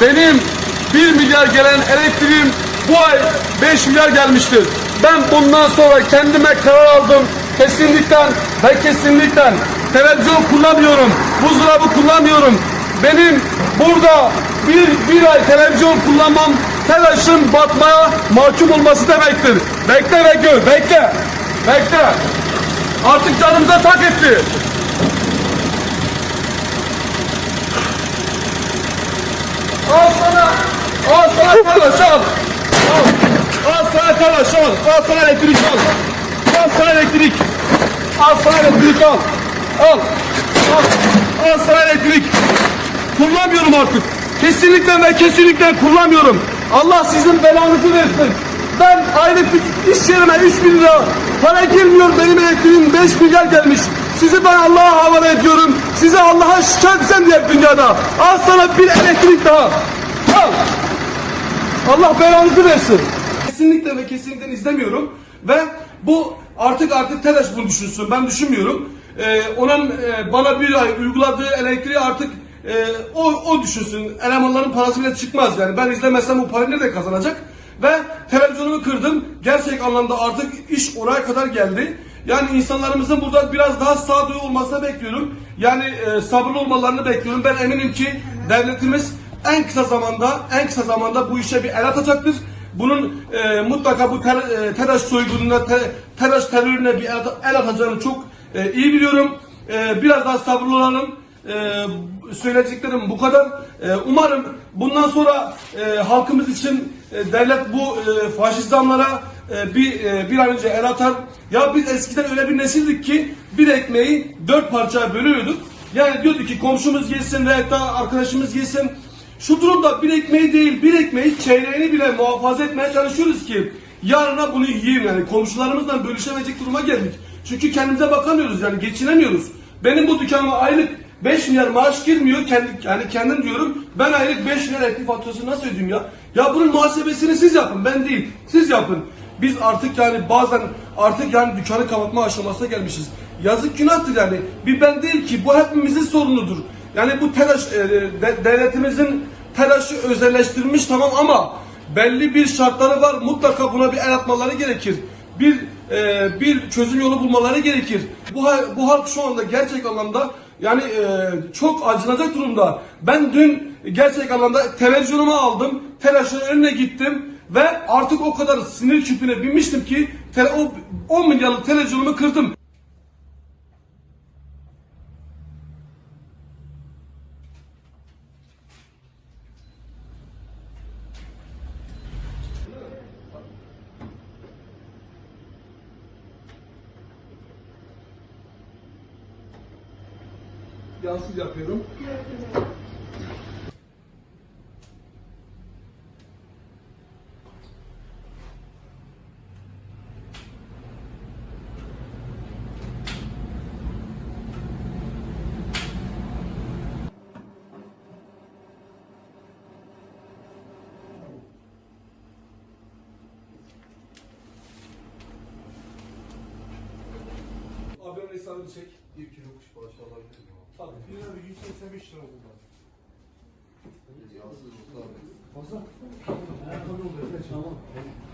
benim 1 milyar gelen elektriğim bu ay 5 milyar gelmiştir. Ben bundan sonra kendime karar aldım. Kesinlikle ve kesinlikle televizyon kullanmıyorum. Buzdolabı kullanmıyorum. Benim burada bir, bir ay televizyon kullanmam telaşın batmaya mahkum olması demektir. Bekle ve gör, bekle. Bekle. Artık canımıza tak etti. Al sana, talaş al. Al, al sana talaş al. Al sana elektrik al. Al sana elektrik. Al sana elektrik al. Al. Al, al sana elektrik. Kullanmıyorum artık. Kesinlikle ve kesinlikle kullanmıyorum. Allah sizin belanızı versin. Ben aylık iş yerime 3 bin lira para girmiyor. Benim elektriğim 5 milyar gelmiş. Sizi ben Allah'a havale ediyorum. Size Allah'a etsem diye dünyada. Al sana bir elektrik daha. Al. Allah belanızı versin. Kesinlikle ve kesinlikle izlemiyorum. Ve bu artık artık telaş bunu düşünsün. Ben düşünmüyorum. Ee, onun e, bana bir ay uyguladığı elektriği artık e, o, o düşünsün. Elemanların parası bile çıkmaz yani. Ben izlemezsem bu parayı nerede kazanacak? Ve televizyonumu kırdım. Gerçek anlamda artık iş oraya kadar geldi. Yani insanlarımızın burada biraz daha sağduyu olmasını bekliyorum. Yani e, sabırlı olmalarını bekliyorum. Ben eminim ki devletimiz en kısa zamanda en kısa zamanda bu işe bir el atacaktır. Bunun e, mutlaka bu ter, e, telaş soygununa, te, telaş terörüne bir el, el atacağını çok e, iyi biliyorum. E, biraz daha sabırlı olalım. E, söyleyeceklerim bu kadar. E, umarım bundan sonra e, halkımız için e, devlet bu e, faşist zamlara e, bir e, bir an önce el atar. Ya biz eskiden öyle bir nesildik ki bir ekmeği dört parçaya bölüyorduk. Yani diyordu ki komşumuz yesin veya da arkadaşımız yesin. Şu durumda bir ekmeği değil bir ekmeği çeyreğini bile muhafaza etmeye çalışıyoruz ki yarına bunu yiyeyim yani komşularımızla bölüşemeyecek duruma geldik. Çünkü kendimize bakamıyoruz yani geçinemiyoruz. Benim bu dükkanıma aylık 5 milyar maaş girmiyor kendi yani kendim diyorum. Ben aylık 5 milyar elektrik faturasını nasıl ödeyeyim ya? Ya bunun muhasebesini siz yapın ben değil. Siz yapın. Biz artık yani bazen artık yani dükkanı kapatma aşamasına gelmişiz. Yazık günahtır yani. Bir ben değil ki bu hepimizin sorunudur. Yani bu telaş e, de- devletimizin telaşı özelleştirilmiş tamam ama belli bir şartları var. Mutlaka buna bir el atmaları gerekir. Bir e, bir çözüm yolu bulmaları gerekir. Bu bu halk şu anda gerçek anlamda yani e, çok acınacak durumda. Ben dün gerçek anlamda televizyonumu aldım. Telaşın önüne gittim ve artık o kadar sinir küpüne binmiştim ki o 10 milyarlık televizyonumu kırdım. Yansız yapıyorum. Abinin hesabını çek. Bir kilo alabilir miyim? Tabii. Bir lira 185 lira. Yağsız usta abi. Fazla. Ayakkabı oluyor. Tamam.